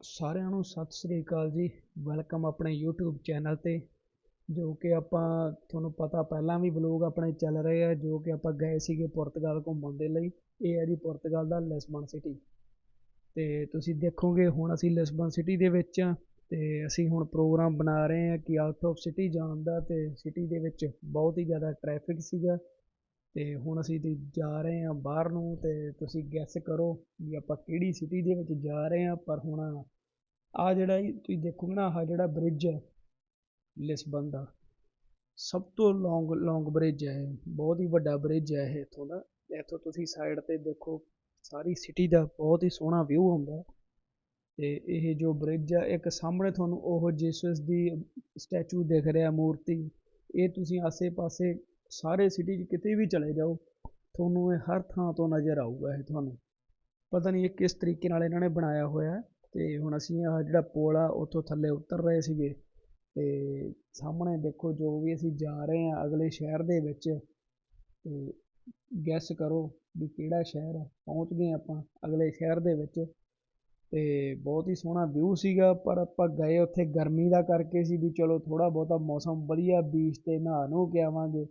ਸਾਰਿਆਂ ਨੂੰ ਸਤਿ ਸ੍ਰੀ ਅਕਾਲ ਜੀ। ਵੈਲਕਮ ਆਪਣੇ YouTube ਚੈਨਲ ਤੇ, ਜੋ ਕਿ ਆਪਾਂ ਤੁਹਾਨੂੰ ਪਤਾ ਪਹਿਲਾਂ ਵੀ ਵਲੋਗ ਆਪਣੇ ਚੱਲ ਰਹੇ ਆ, ਜੋ ਕਿ ਆਪਾਂ ਗਏ ਸੀਗੇ ਪੁਰਤਗਾਲ ਘੁੰਮਣ ਦੇ ਲਈ। ਇਹ ਹੈ ਜੀ ਪੁਰਤਗਾਲ ਦਾ ਲਿਸਬਨ ਸਿਟੀ ਤੇ ਤੁਸੀਂ ਦੇਖੋਗੇ ਹੁਣ ਅਸੀਂ ਲਿਸਬਨ ਸਿਟੀ ਦੇ ਵਿੱਚ ਆ, ਤੇ ਅਸੀਂ ਹੁਣ ਪ੍ਰੋਗਰਾਮ ਬਣਾ ਰਹੇ ਹਾਂ ਕਿ ਆਊਟ ਆਫ ਸਿਟੀ ਜਾਣ ਦਾ, ਤੇ ਸਿਟੀ ਦੇ ਵਿੱਚ ਬਹੁਤ ਹੀ ਜ਼ਿਆਦਾ ਟ੍ਰੈਫਿਕ ਸੀਗਾ। ਅਤੇ ਹੁਣ ਅਸੀਂ ਤੇ ਜਾ ਰਹੇ ਹਾਂ ਬਾਹਰ ਨੂੰ ਅਤੇ ਤੁਸੀਂ ਗੈਸ ਕਰੋ ਵੀ ਆਪਾਂ ਕਿਹੜੀ ਸਿਟੀ ਦੇ ਵਿੱਚ ਜਾ ਰਹੇ ਹਾਂ, ਪਰ ਹੁਣ ਆਹ ਜਿਹੜਾ ਜੀ ਤੁਸੀਂ ਦੇਖੋਗੇ ਨਾ, ਆਹ ਜਿਹੜਾ ਬ੍ਰਿਜ ਹੈ ਲਿਸਬਨ ਦਾ, ਸਭ ਤੋਂ ਲੌਂਗ ਲੌਂਗ ਬ੍ਰਿਜ ਹੈ ਇਹ, ਬਹੁਤ ਹੀ ਵੱਡਾ ਬ੍ਰਿਜ ਹੈ ਇਹ ਇੱਥੋਂ ਦਾ, ਇੱਥੋਂ ਤੁਸੀਂ ਸਾਈਡ ਤੇ ਦੇਖੋ ਸਾਰੀ ਸਿਟੀ ਦਾ ਬਹੁਤ ਹੀ ਸੋਹਣਾ ਵਿਊ ਆਉਂਦਾ ਅਤੇ ਇਹ ਜੋ ਬ੍ਰਿਜ ਆ ਇੱਕ ਸਾਹਮਣੇ ਤੁਹਾਨੂੰ ਉਹ ਜੀਸਸ ਦੀ ਸਟੈਚੂ ਦਿਖ ਰਿਹਾ, ਮੂਰਤੀ, ਇਹ ਤੁਸੀਂ ਆਸੇ-ਪਾਸੇ ਸਾਰੇ ਸਿਟੀ 'ਚ ਕਿਤੇ ਵੀ ਚਲੇ ਜਾਓ, ਤੁਹਾਨੂੰ ਇਹ ਹਰ ਥਾਂ ਤੋਂ ਨਜ਼ਰ ਆਊਗਾ ਇਹ ਤੁਹਾਨੂੰ। ਪਤਾ ਨਹੀਂ ਇਹ ਕਿਸ ਤਰੀਕੇ ਨਾਲ ਇਹਨਾਂ ਨੇ ਬਣਾਇਆ ਹੋਇਆ ਹੈ ਤੇ ਹੁਣ ਅਸੀਂ ਆਹ ਜਿਹੜਾ ਪੋਲ ਆ, ਉੱਥੋਂ ਥੱਲੇ ਉਤਰ ਰਹੇ ਸੀਗੇ ਤੇ ਸਾਹਮਣੇ ਦੇਖੋ ਜੋ ਵੀ ਅਸੀਂ ਜਾ ਰਹੇ ਹਾਂ ਅਗਲੇ ਸ਼ਹਿਰ ਦੇ ਵਿੱਚ, ਤੇ ਗੈਸ ਕਰੋ ਵੀ ਕਿਹੜਾ ਸ਼ਹਿਰ ਹੈ ਪਹੁੰਚ ਗਏ ਆਪਾਂ ਅਗਲੇ ਸ਼ਹਿਰ ਦੇ ਵਿੱਚ ਤੇ ਬਹੁਤ ਹੀ ਸੋਹਣਾ ਵਿਊ ਸੀਗਾ, ਪਰ ਆਪਾਂ ਗਏ ਉੱਥੇ ਗਰਮੀ ਦਾ ਕਰਕੇ ਸੀ ਵੀ ਚਲੋ ਥੋੜਾ ਬਹੁਤਾ ਮੌਸਮ ਵਧੀਆ ਬੀਚ ਤੇ ਨਹਾ ਨੂ ਕੇ ਆਵਾਂਗੇ।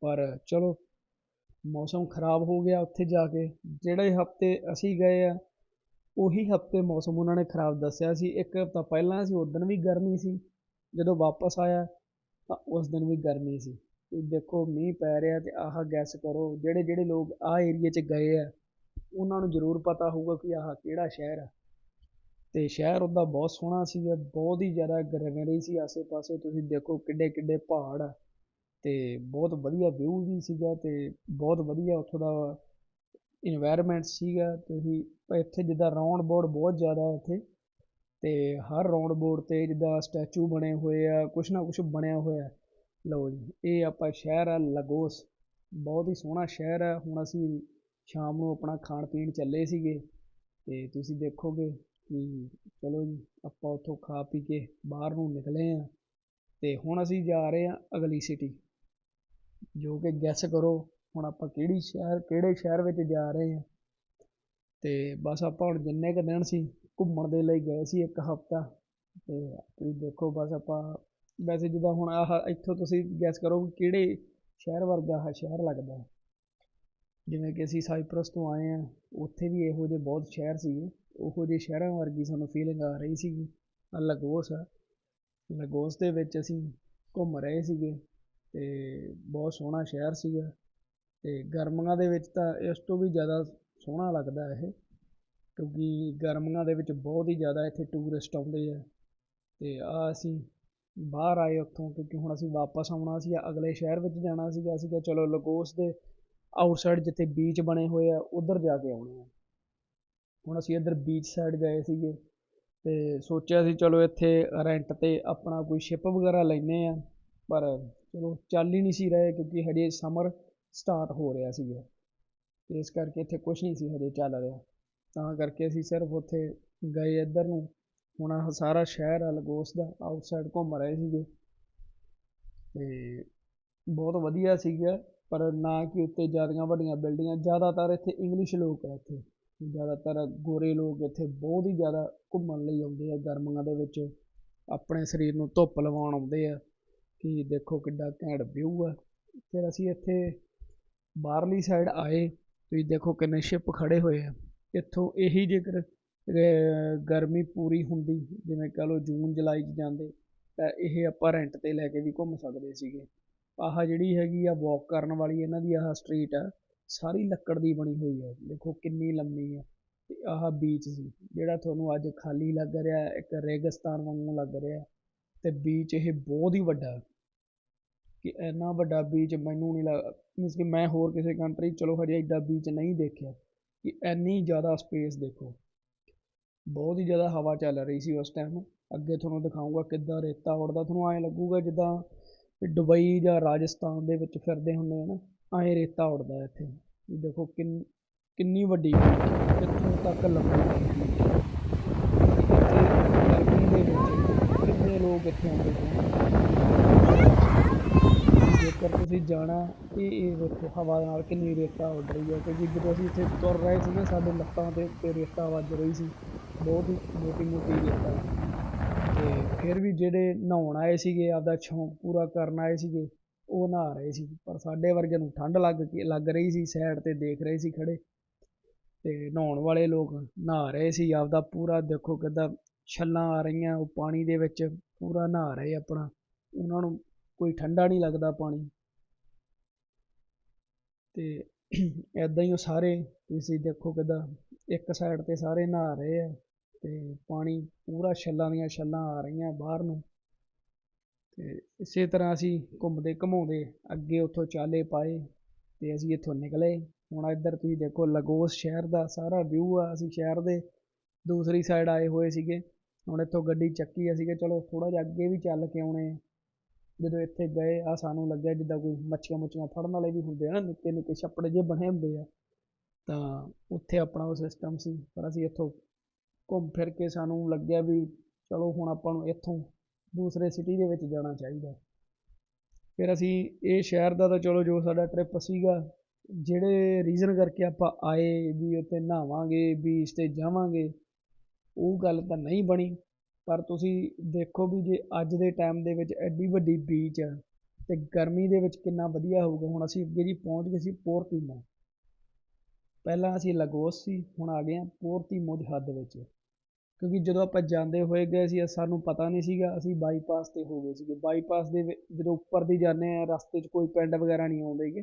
ਪਰ ਚਲੋ, ਮੌਸਮ ਖਰਾਬ ਹੋ ਗਿਆ ਉੱਥੇ ਜਾ ਕੇ। ਜਿਹੜੇ ਹਫ਼ਤੇ ਅਸੀਂ ਗਏ ਹਾਂ ਉਹੀ ਹਫ਼ਤੇ ਮੌਸਮ ਉਹਨਾਂ ਨੇ ਖਰਾਬ ਦੱਸਿਆ ਸੀ। ਇੱਕ ਹਫਤਾ ਪਹਿਲਾਂ ਸੀ, ਉਸ ਦਿਨ ਵੀ ਗਰਮੀ ਸੀ। ਜਦੋਂ ਵਾਪਸ ਆਇਆ, ਤਾਂ ਉਸ ਦਿਨ ਵੀ ਗਰਮੀ ਸੀ। ਤੁਸੀਂ ਦੇਖੋ, ਮੀਂਹ ਪੈ ਰਿਹਾ ਅਤੇ ਆਹ ਗੈਸ ਕਰੋ, ਜਿਹੜੇ ਜਿਹੜੇ ਲੋਕ ਆਹ ਏਰੀਏ 'ਚ ਗਏ ਆ, ਉਹਨਾਂ ਨੂੰ ਜ਼ਰੂਰ ਪਤਾ ਹੋਊਗਾ ਕਿ ਆਹ ਕਿਹੜਾ ਸ਼ਹਿਰ ਆ। ਅਤੇ ਸ਼ਹਿਰ ਉੱਦਾਂ ਬਹੁਤ ਸੋਹਣਾ ਸੀਗਾ, ਬਹੁਤ ਹੀ ਜ਼ਿਆਦਾ ਗ੍ਰੀਨਰੀ ਸੀ। ਆਸੇ-ਪਾਸੇ ਤੁਸੀਂ ਦੇਖੋ ਕਿੱਡੇ ਕਿੱਡੇ ਪਹਾੜ ਆ। ਅਤੇ ਬਹੁਤ ਵਧੀਆ ਵਿਊ ਵੀ ਸੀਗਾ ਅਤੇ ਬਹੁਤ ਵਧੀਆ ਉੱਥੋਂ ਦਾ ਇਨਵਾਇਰਮੈਂਟ ਸੀਗਾ ਤੁਸੀਂ ਇੱਥੇ ਜਿੱਦਾਂ ਰਾਊਂਡ ਬੋਰਡ ਬਹੁਤ ਜ਼ਿਆਦਾ ਇੱਥੇ ਅਤੇ ਹਰ ਰਾਊਂਡ ਬੋਰਡ ਤੇ ਜਿੱਦਾਂ ਸਟੈਚੂ ਬਣੇ ਹੋਏ ਆ, ਕੁਛ ਨਾ ਕੁਛ ਬਣਿਆ ਹੋਇਆ। ਲਓ ਜੀ, ਇਹ ਆਪਾਂ ਸ਼ਹਿਰ ਆ ਲਗੋਸ, ਬਹੁਤ ਹੀ ਸੋਹਣਾ ਸ਼ਹਿਰ ਹੈ ਹੁਣ ਅਸੀਂ ਸ਼ਾਮ ਨੂੰ ਆਪਣਾ ਖਾਣ ਪੀਣ ਚੱਲੇ ਸੀਗੇ ਅਤੇ ਤੁਸੀਂ ਦੇਖੋਗੇ ਕਿ ਚਲੋ ਜੀ, ਆਪਾਂ ਉੱਥੋਂ ਖਾ ਪੀ ਕੇ ਬਾਹਰ ਨੂੰ ਨਿਕਲੇ ਹਾਂ ਅਤੇ ਹੁਣ ਅਸੀਂ ਜਾ ਰਹੇ ਹਾਂ ਅਗਲੀ ਸਿਟੀ ਜੋ ਕਿ ਗੈਸ ਕਰੋ ਹੁਣ ਆਪਾਂ ਕਿਹੜੀ ਸ਼ਹਿਰ, ਕਿਹੜੇ ਸ਼ਹਿਰ ਵਿੱਚ ਜਾ ਰਹੇ ਹਾਂ। ਤੇ ਬਸ ਆਪਾਂ ਹੁਣ ਜਿੰਨੇ ਕੁ ਦਿਨ ਸੀ ਘੁੰਮਣ ਦੇ ਲਈ ਗਏ ਸੀ ਇੱਕ ਹਫਤਾ, ਤੇ ਤੁਸੀਂ ਦੇਖੋ ਬਸ ਆਪਾਂ ਵੈਸੇ ਜਿੱਦਾਂ ਹੁਣ ਆਹ ਇੱਥੋਂ ਤੁਸੀਂ ਗੈਸ ਕਰੋ ਕਿ ਕਿਹੜੇ ਸ਼ਹਿਰ ਵਰਗਾ ਆਹ ਸ਼ਹਿਰ ਲੱਗਦਾ ਹੈ। ਜਿਵੇਂ ਕਿ ਅਸੀਂ ਸਾਈਪ੍ਰਸ ਤੋਂ ਆਏ ਹਾਂ, ਉੱਥੇ ਵੀ ਇਹੋ ਜਿਹੇ ਬਹੁਤ ਸ਼ਹਿਰ ਸੀਗੇ ਉਹੋ ਜਿਹੇ ਸ਼ਹਿਰਾਂ ਵਰਗੀ ਸਾਨੂੰ ਫੀਲਿੰਗ ਆ ਰਹੀ ਸੀਗੀ। ਆਹ ਲਗੋਸ ਆ। ਲਗੋਸ ਦੇ ਵਿੱਚ ਅਸੀਂ ਘੁੰਮ ਰਹੇ ਸੀਗੇ। ਤੇ ਬਹੁਤ ਸੋਹਣਾ ਸ਼ਹਿਰ ਸੀਗਾ ਅਤੇ ਗਰਮੀਆਂ ਦੇ ਵਿੱਚ ਤਾਂ ਇਸ ਤੋਂ ਵੀ ਜ਼ਿਆਦਾ ਸੋਹਣਾ ਲੱਗਦਾ ਇਹ, ਕਿਉਂਕਿ ਗਰਮੀਆਂ ਦੇ ਵਿੱਚ ਬਹੁਤ ਹੀ ਜ਼ਿਆਦਾ ਇੱਥੇ ਟੂਰਿਸਟ ਆਉਂਦੇ ਆ ਅਤੇ ਆ ਅਸੀਂ ਬਾਹਰ ਆਏ ਉੱਥੋਂ ਕਿਉਂਕਿ ਹੁਣ ਅਸੀਂ ਵਾਪਸ ਆਉਣਾ ਸੀ, ਅਗਲੇ ਸ਼ਹਿਰ ਵਿੱਚ ਜਾਣਾ ਸੀਗਾ, ਅਸੀਂ ਕਿਹਾ ਚਲੋ ਲਗੋਸ ਦੇ ਆਊਟਸਾਈਡ ਜਿੱਥੇ ਬੀਚ ਬਣੇ ਹੋਏ ਆ, ਉੱਧਰ ਜਾ ਕੇ ਆਉਣੇ ਆ। ਹੁਣ ਅਸੀਂ ਇੱਧਰ ਬੀਚ ਸਾਈਡ ਗਏ ਸੀਗੇ ਅਤੇ ਸੋਚਿਆ ਸੀ ਚਲੋ ਇੱਥੇ ਰੈਂਟ ਤੇ ਆਪਣਾ ਕੋਈ ਸ਼ਿਪ ਵਗੈਰਾ ਲੈਂਦੇ ਹਾਂ ਪਰ ਚਲੋ ਚੱਲ ਹੀ ਨਹੀਂ ਸੀ ਰਹੇ ਕਿਉਂਕਿ ਹਜੇ ਸਮਰ ਸਟਾਰਟ ਹੋ ਰਿਹਾ ਸੀਗਾ। ਤੇ ਇਸ ਕਰਕੇ ਇੱਥੇ ਕੁਝ ਨਹੀਂ ਸੀ ਹਜੇ ਚੱਲ ਰਿਹਾ। ਤਾਂ ਕਰਕੇ ਅਸੀਂ ਸਿਰਫ ਉੱਥੇ ਗਏ ਇੱਧਰ ਨੂੰ। ਹੁਣ ਆਹ ਸਾਰਾ ਸ਼ਹਿਰ ਆ, ਲਗੋਸ ਦਾ ਆਊਟਸਾਈਡ ਘੁੰਮ ਰਹੇ ਸੀਗੇ। ਤੇ ਬਹੁਤ ਵਧੀਆ ਸੀਗਾ, ਪਰ ਨਾ ਕਿ ਉੱਤੇ ਜ਼ਿਆਦੀਆਂ ਵੱਡੀਆਂ ਬਿਲਡਿੰਗਾਂ ਜ਼ਿਆਦਾਤਰ ਇੱਥੇ ਇੰਗਲਿਸ਼ ਲੋਕ ਆ ਇੱਥੇ। ਜ਼ਿਆਦਾਤਰ ਗੋਰੇ ਲੋਕ ਇੱਥੇ ਬਹੁਤ ਹੀ ਜ਼ਿਆਦਾ ਘੁੰਮਣ ਲਈ ਆਉਂਦੇ ਆ। ਗਰਮੀਆਂ ਦੇ ਵਿੱਚ ਆਪਣੇ ਸਰੀਰ ਨੂੰ ਧੁੱਪ ਲਵਾਉਣ ਆਉਂਦੇ ਆ। ਕਿ ਦੇਖੋ ਕਿੱਡਾ ਘੈਂਟ ਵਿਊ ਆ। ਫਿਰ ਅਸੀਂ ਇੱਥੇ ਬਾਹਰਲੀ ਸਾਈਡ ਆਏ, ਤੁਸੀਂ ਦੇਖੋ ਕਿੰਨੇ ਸ਼ਿਪ ਖੜੇ ਹੋਏ ਆ। ਇੱਥੋਂ ਇਹੀ ਜੇਕਰ ਗਰਮੀ ਪੂਰੀ ਹੁੰਦੀ, ਜਿਵੇਂ ਕਹ ਲਓ ਜੂਨ ਜੁਲਾਈ 'ਚ ਜਾਂਦੇ, ਤਾਂ ਇਹ ਆਪਾਂ ਰੈਂਟ ਤੇ ਲੈ ਕੇ ਵੀ ਘੁੰਮ ਸਕਦੇ ਸੀਗੇ। ਆਹ ਜਿਹੜੀ ਹੈਗੀ ਆ ਵਾਕ ਕਰਨ ਵਾਲੀ, ਇਹਨਾਂ ਦੀ ਆਹ ਸਟਰੀਟ ਆ, ਸਾਰੀ ਲੱਕੜ ਦੀ ਬਣੀ ਹੋਈ ਹੈ ਦੇਖੋ ਕਿੰਨੀ ਲੰਮੀ ਆ। ਤੇ ਆਹ ਬੀਚ ਸੀ, ਜਿਹੜਾ ਤੁਹਾਨੂੰ ਅੱਜ ਖਾਲੀ ਲੱਗ ਰਿਹਾ, ਇੱਕ ਰੇਗਿਸਤਾਨ ਵਾਂਗੂ ਲੱਗ ਰਿਹਾ। ਤੇ ਬੀਚ ਇਹ ਬਹੁਤ ਹੀ ਵੱਡਾ ਕਿ ਇੰਨਾ ਵੱਡਾ ਬੀਚ ਮੈਨੂੰ ਨਹੀਂ ਲੱਗ, ਮੀਨਸ ਕਿ ਮੈਂ ਹੋਰ ਕਿਸੇ ਕੰਟਰੀ ਚਲੋ ਹਜੇ ਐਡਾ ਬੀਚ ਨਹੀਂ ਦੇਖਿਆ, ਕਿ ਇੰਨੀ ਜ਼ਿਆਦਾ ਸਪੇਸ ਦੇਖੋ। ਬਹੁਤ ਹੀ ਜ਼ਿਆਦਾ ਹਵਾ ਚੱਲ ਰਹੀ ਸੀ ਉਸ ਟਾਈਮ ਅੱਗੇ ਤੁਹਾਨੂੰ ਦਿਖਾਊਂਗਾ ਕਿੱਦਾਂ ਰੇਤਾ ਉੱਡਦਾ ਤੁਹਾਨੂੰ ਐਂ ਲੱਗੂਗਾ ਜਿੱਦਾਂ ਦੁਬਈ ਜਾਂ ਰਾਜਸਥਾਨ ਦੇ ਵਿੱਚ ਫਿਰਦੇ ਹੁੰਦੇ ਆ ਨਾ, ਐਂ ਰੇਤਾ ਉੱਡਦਾ ਇੱਥੇ। ਇਹ ਦੇਖੋ ਕਿੰਨ, ਕਿੰਨੀ ਵੱਡੀ, ਕਿੱਥੋਂ ਤੱਕ ਲੰਬੀ ਗਰਮੀ ਦੇ ਵਿੱਚ ਕਿੰਨੇ ਆਉਂਦੇ ਨੇ ਜੇਕਰ ਤੁਸੀਂ ਜਾਣਾ ਇਹ ਇਹ ਵੇਖੋ ਹਵਾ ਨਾਲ ਕਿੰਨੀ ਰੇਤਾ ਉੱਡ ਰਹੀ ਹੈ, ਕਿਉਂਕਿ ਜਦੋਂ ਅਸੀਂ ਇੱਥੇ ਤੁਰ ਰਹੇ ਸੀ ਨਾ, ਸਾਡੇ ਲੱਤਾਂ ਦੇ ਉੱਤੇ ਰੇਤਾ ਵੱਜ ਰਹੀ ਸੀ। ਬਹੁਤ ਹੀ ਮੋਟੀ ਮੋਟੀ ਰੇਤਾ। ਤੇ ਫਿਰ ਵੀ ਜਿਹੜੇ ਨਹਾਉਣ ਆਏ ਸੀਗੇ, ਆਪਦਾ ਸ਼ੌਂਕ ਪੂਰਾ ਕਰਨ ਆਏ ਸੀਗੇ, ਉਹ ਨਹਾ ਰਹੇ ਸੀ। ਪਰ ਸਾਡੇ ਵਰਗੇ ਨੂੰ ਠੰਡ ਲੱਗ ਕੇ, ਲੱਗ ਰਹੀ ਸੀ, ਸਾਈਡ ਤੇ ਦੇਖ ਰਹੇ ਸੀ ਖੜੇ ਤੇ ਨਹਾਉਣ ਵਾਲੇ ਲੋਕ ਨਹਾ ਰਹੇ ਸੀ, ਆਪਦਾ ਪੂਰਾ ਦੇਖੋ ਕਿੱਦਾਂ ਛੱਲਾਂ ਆ ਰਹੀਆਂ, ਉਹ ਪਾਣੀ ਦੇ ਵਿੱਚ ਪੂਰਾ ਨਹਾ ਰਹੇ ਆਪਣਾ। ਉਹਨਾਂ ਨੂੰ ਕੋਈ ਠੰਡਾ ਨਹੀਂ ਲੱਗਦਾ ਪਾਣੀ। ਤੇ ਐਦਾਂ ਹੀ ਉਹ ਸਾਰੇ, ਤੁਸੀਂ ਦੇਖੋ ਕਿੱਦਾਂ ਇੱਕ ਸਾਈਡ ਤੇ ਸਾਰੇ ਨਹਾ ਰਹੇ ਆ ਤੇ ਪਾਣੀ ਪੂਰਾ ਛੱਲਾਂ ਦੀਆਂ ਛੱਲਾਂ ਆ ਰਹੀਆਂ ਬਾਹਰ ਨੂੰ। ਤੇ ਇਸੇ ਤਰ੍ਹਾਂ ਅਸੀਂ ਘੁੰਮਦੇ ਘਮਾਉਂਦੇ ਅੱਗੇ ਉੱਥੋਂ ਚਾਲੇ ਪਾਏ ਤੇ ਅਸੀਂ ਇੱਥੋਂ ਨਿਕਲੇ। ਹੁਣ ਇੱਧਰ ਤੁਸੀਂ ਦੇਖੋ ਲਗੋਸ ਸ਼ਹਿਰ ਦਾ ਸਾਰਾ ਵਿਊ ਆ ਅਸੀਂ ਸ਼ਹਿਰ ਦੇ ਦੂਸਰੀ ਸਾਈਡ ਆਏ ਹੋਏ ਸੀਗੇ। ਹੁਣ ਇੱਥੋਂ ਗੱਡੀ ਚੱਕੀ ਅਸੀਂ ਕਿ ਚਲੋ ਥੋੜਾ ਜਿਹਾ ਅੱਗੇ ਵੀ ਚੱਲ ਕੇ ਆਉਣੇ ਜਦੋਂ ਇੱਥੇ ਗਏ ਆ ਸਾਨੂੰ ਲੱਗਿਆ ਜਿੱਦਾਂ ਕੋਈ ਮੱਛੀਆਂ ਮੁੱਛੀਆਂ ਫੜਨ ਵਾਲੇ ਵੀ ਹੁੰਦੇ ਆ ਨਾ, ਨਿੱਕੇ ਨਿੱਕੇ ਛੱਪੜ ਜਿਹੇ ਬਣੇ ਹੁੰਦੇ ਆ। ਤਾਂ ਉੱਥੇ ਆਪਣਾ ਉਹ ਸਿਸਟਮ ਸੀ, ਪਰ ਅਸੀਂ ਇੱਥੋਂ ਘੁੰਮ ਫਿਰ ਕੇ ਸਾਨੂੰ ਲੱਗਿਆ ਵੀ ਚਲੋ ਹੁਣ ਆਪਾਂ ਨੂੰ ਇੱਥੋਂ ਦੂਸਰੇ ਸਿਟੀ ਦੇ ਵਿੱਚ ਜਾਣਾ ਚਾਹੀਦਾ। ਫਿਰ ਅਸੀਂ ਇਹ ਸ਼ਹਿਰ ਦਾ ਤਾਂ ਚਲੋ ਜੋ ਸਾਡਾ ਟ੍ਰਿਪ ਸੀਗਾ, ਜਿਹੜੇ ਰੀਜ਼ਨ ਕਰਕੇ ਆਪਾਂ ਆਏ ਵੀ ਉੱਥੇ ਨਹਾਵਾਂਗੇ ਬੀਚ ਤੇ ਜਾਵਾਂਗੇ ਉਹ ਗੱਲ ਤਾਂ ਨਹੀਂ ਬਣੀ। ਪਰ ਤੁਸੀਂ ਦੇਖੋ ਵੀ ਜੇ ਅੱਜ ਦੇ ਟਾਈਮ ਦੇ ਵਿੱਚ ਐਡੀ ਵੱਡੀ ਬੀਚ ਆ ਅਤੇ ਗਰਮੀ ਦੇ ਵਿੱਚ ਕਿੰਨਾ ਵਧੀਆ ਹੋਊਗਾ। ਹੁਣ ਅਸੀਂ ਅੱਗੇ ਜੀ ਪਹੁੰਚ ਗਏ ਸੀ ਪੋਰਟੀਮੋ ਪਹਿਲਾਂ ਅਸੀਂ ਲਗੋਸ ਸੀ, ਹੁਣ ਆ ਗਏ ਹਾਂ ਪੋਰਟੀਮੋ ਦੀ ਹੱਦ ਵਿੱਚ। ਕਿਉਂਕਿ ਜਦੋਂ ਆਪਾਂ ਜਾਂਦੇ ਹੋਏ ਗਏ ਸੀ, ਸਾਨੂੰ ਪਤਾ ਨਹੀਂ ਸੀਗਾ, ਅਸੀਂ ਬਾਈਪਾਸ ਤੇ ਹੋ ਗਏ ਸੀਗੇ। ਬਾਈਪਾਸ ਦੇ ਜਦੋਂ ਉੱਪਰ ਦੀ ਜਾਂਦੇ ਆ, ਰਸਤੇ 'ਚ ਕੋਈ ਪਿੰਡ ਵਗੈਰਾ ਨਹੀਂ ਆਉਂਦੇਗੇ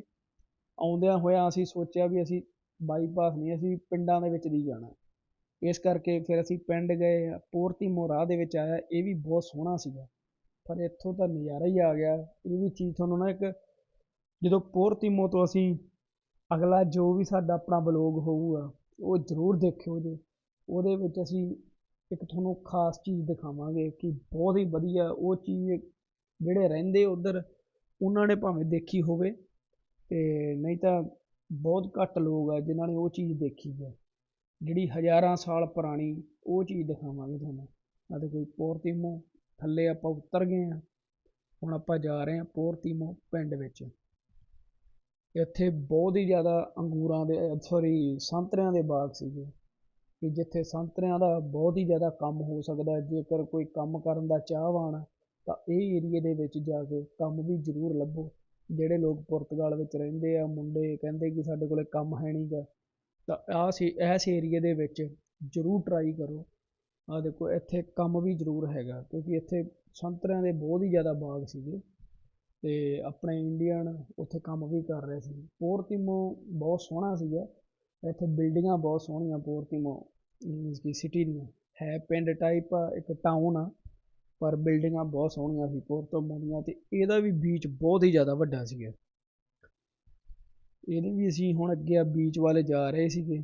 ਆਉਂਦਿਆਂ ਹੋਇਆਂ ਅਸੀਂ ਸੋਚਿਆ ਵੀ ਅਸੀਂ ਬਾਈਪਾਸ ਨਹੀਂ, ਅਸੀਂ ਪਿੰਡਾਂ ਦੇ ਵਿੱਚ ਦੀ ਜਾਣਾ। ਇਸ ਕਰਕੇ ਫਿਰ ਅਸੀਂ ਪਿੰਡ ਗਏ ਪੋਰਤੀਮੋ ਰਾਹ ਦੇ ਵਿੱਚ ਆਇਆ, ਇਹ ਵੀ ਬਹੁਤ ਸੋਹਣਾ ਸੀਗਾ। ਪਰ ਇੱਥੋਂ ਤਾਂ ਨਜ਼ਾਰਾ ਹੀ ਆ ਗਿਆ। ਇਹ ਵੀ ਚੀਜ਼ ਤੁਹਾਨੂੰ ਨਾ ਇੱਕ ਜਦੋਂ ਪੋਰਤੀਮੋ ਤੋਂ ਅਸੀਂ ਅਗਲਾ ਜੋ ਵੀ ਸਾਡਾ ਆਪਣਾ ਬਲੌਗ ਹੋਊਗਾ, ਉਹ ਜ਼ਰੂਰ ਦੇਖਿਓ ਜੇ। ਉਹਦੇ ਵਿੱਚ ਅਸੀਂ ਇੱਕ ਤੁਹਾਨੂੰ ਖਾਸ ਚੀਜ਼ ਦਿਖਾਵਾਂਗੇ ਕਿ ਬਹੁਤ ਹੀ ਵਧੀਆ ਉਹ ਚੀਜ਼ ਜਿਹੜੇ ਰਹਿੰਦੇ ਉਧਰ, ਉਹਨਾਂ ਨੇ ਭਾਵੇਂ ਦੇਖੀ ਹੋਵੇ ਤੇ ਨਹੀਂ ਤਾਂ ਬਹੁਤ ਘੱਟ ਲੋਕ ਆ ਜਿਨ੍ਹਾਂ ਨੇ ਉਹ ਚੀਜ਼ ਦੇਖੀ ਹੈ। ਜਿਹੜੀ ਹਜ਼ਾਰਾਂ ਸਾਲ ਪੁਰਾਣੀ ਉਹ ਚੀਜ਼ ਦਿਖਾਵਾਂਗੇ ਤੁਹਾਨੂੰ। ਆ ਤੇ ਕੋਈ ਪੋਰਤੀਮੋ ਥੱਲੇ ਆਪਾਂ ਉਤਰ ਗਏ ਆ ਹੁਣ ਆਪਾਂ ਜਾ ਰਹੇ ਹਾਂ ਪੋਰਤੀਮੋ ਪਿੰਡ ਵਿੱਚ। ਇੱਥੇ ਬਹੁਤ ਹੀ ਜ਼ਿਆਦਾ ਅੰਗੂਰਾਂ ਦੇ ਸੌਰੀ ਸੰਤਰਿਆਂ ਦੇ ਬਾਗ ਸੀਗੇ। ਕਿ ਜਿੱਥੇ ਸੰਤਰਿਆਂ ਦਾ ਬਹੁਤ ਹੀ ਜ਼ਿਆਦਾ ਕੰਮ ਹੋ ਸਕਦਾ ਜੇਕਰ ਕੋਈ ਕੰਮ ਕਰਨ ਦਾ ਚਾਹਵਾਨ ਤਾਂ ਇਹ ਏਰੀਏ ਦੇ ਵਿੱਚ ਜਾ ਕੇ ਕੰਮ ਵੀ ਜ਼ਰੂਰ ਲੱਭੋ। ਜਿਹੜੇ ਲੋਕ ਪੁਰਤਗਾਲ ਵਿੱਚ ਰਹਿੰਦੇ ਆ, ਮੁੰਡੇ ਕਹਿੰਦੇ ਕਿ ਸਾਡੇ ਕੋਲੇ ਕੰਮ ਹੈ ਨਹੀਂਗਾ ਤਾਂ ਆ ਸੀ, ਇਸ ਏਰੀਏ ਦੇ ਵਿੱਚ ਜ਼ਰੂਰ ਟਰਾਈ ਕਰੋ। ਆ ਦੇਖੋ, ਇੱਥੇ ਕੰਮ ਵੀ ਜ਼ਰੂਰ ਹੈਗਾ, ਕਿਉਂਕਿ ਇੱਥੇ ਸੰਤਰਿਆਂ ਦੇ ਬਹੁਤ ਹੀ ਜ਼ਿਆਦਾ ਬਾਗ ਸੀਗੇ ਤੇ ਆਪਣੇ ਇੰਡੀਅਨ ਉੱਥੇ ਕੰਮ ਵੀ ਕਰ ਰਹੇ ਸੀ। ਪੋਰਤੀਮੋ ਬਹੁਤ ਸੋਹਣਾ ਸੀਗਾ। ਇੱਥੇ ਬਿਲਡਿੰਗਾਂ ਬਹੁਤ ਸੋਹਣੀਆਂ ਪੋਰਤੀਮੋ ਮੀਨਸ ਕਿ ਸਿਟੀ ਦੀਆਂ। ਹੈ ਪਿੰਡ ਟਾਈਪ ਆ, ਇੱਕ ਟਾਊਨ ਆ, ਪਰ ਬਿਲਡਿੰਗਾਂ ਬਹੁਤ ਸੋਹਣੀਆਂ ਸੀ ਪੋਰਤੀਮੋ ਦੀਆਂ ਤੇ ਇਹਦਾ ਵੀ ਬੀਚ ਬਹੁਤ ਹੀ ਜ਼ਿਆਦਾ ਵੱਡਾ ਸੀਗਾ। ਇਹਦੇ ਵੀ ਅਸੀਂ ਹੁਣ ਅੱਗੇ ਆ ਬੀਚ ਵਾਲੇ ਜਾ ਰਹੇ ਸੀਗੇ,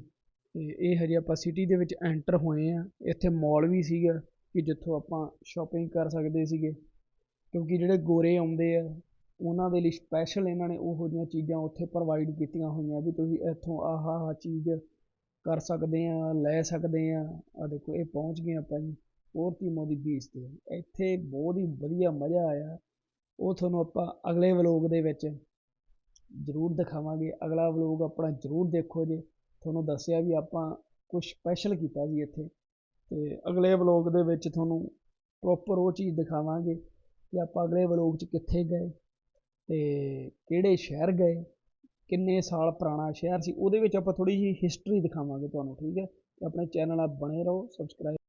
ਤੇ ਇਹ ਹਜੇ ਆਪਾਂ ਸਿਟੀ ਦੇ ਵਿੱਚ ਐਂਟਰ ਹੋਏ ਆ। ਇੱਥੇ ਮਾਲ ਵੀ ਸੀਗਾ ਕਿ ਜਿੱਥੋਂ ਆਪਾਂ ਸ਼ਾਪਿੰਗ ਕਰ ਸਕਦੇ ਸੀਗੇ। ਕਿਉਂਕਿ ਜਿਹੜੇ ਗੋਰੇ ਆਉਂਦੇ ਆ, ਉਹਨਾਂ ਦੇ ਲਈ ਸਪੈਸ਼ਲ ਇਹਨਾਂ ਨੇ ਉਹੋ ਜਿਹੀਆਂ ਚੀਜ਼ਾਂ ਉੱਥੇ ਪ੍ਰੋਵਾਈਡ ਕੀਤੀਆਂ ਹੋਈਆਂ ਵੀ ਤੁਸੀਂ ਇੱਥੋਂ ਆਹ ਆਹ ਚੀਜ਼ ਕਰ ਸਕਦੇ ਆ, ਲੈ ਸਕਦੇ ਆ। ਆ ਦੇਖੋ, ਇਹ ਪਹੁੰਚ ਗਏ ਆਪਾਂ ਜੀ ਪੋਰਤੀਮੋ ਦੀ ਬੀਚ ਤੇ। ਇੱਥੇ ਬਹੁਤ ਹੀ ਵਧੀਆ ਮਜ਼ਾ ਆਇਆ। ਉਹ ਤੁਹਾਨੂੰ ਆਪਾਂ ਅਗਲੇ ਵਲੋਗ ਦੇ ਵਿੱਚ ਜ਼ਰੂਰ ਦਿਖਾਵਾਂਗੇ। ਅਗਲਾ ਵਲੋਗ ਆਪਣਾ ਜ਼ਰੂਰ ਦੇਖੋ ਜੇ। ਤੁਹਾਨੂੰ ਦੱਸਿਆ ਵੀ ਆਪਾਂ ਕੁਝ ਸਪੈਸ਼ਲ ਕੀਤਾ ਸੀ ਇੱਥੇ। ਤੇ ਅਗਲੇ ਵਲੋਗ ਦੇ ਵਿੱਚ ਤੁਹਾਨੂੰ ਪ੍ਰੋਪਰ ਉਹ ਚੀਜ਼ ਦਿਖਾਵਾਂਗੇ ਕਿ ਆਪਾਂ ਅਗਲੇ ਵਲੋਗ 'ਚ ਕਿੱਥੇ ਗਏ ਤੇ ਕਿਹੜੇ ਸ਼ਹਿਰ ਗਏ, ਕਿੰਨੇ ਸਾਲ ਪੁਰਾਣਾ ਸ਼ਹਿਰ ਸੀ। ਉਹਦੇ ਵਿੱਚ ਆਪਾਂ ਥੋੜੀ ਜਿਹੀ ਹਿਸਟਰੀ ਦਿਖਾਵਾਂਗੇ ਤੁਹਾਨੂੰ, ਠੀਕ ਹੈ? ਤੇ ਆਪਣੇ ਚੈਨਲ ਨਾਲ ਬਣੇ ਰਹੋ ਸਬਸਕ੍ਰਾਈਬ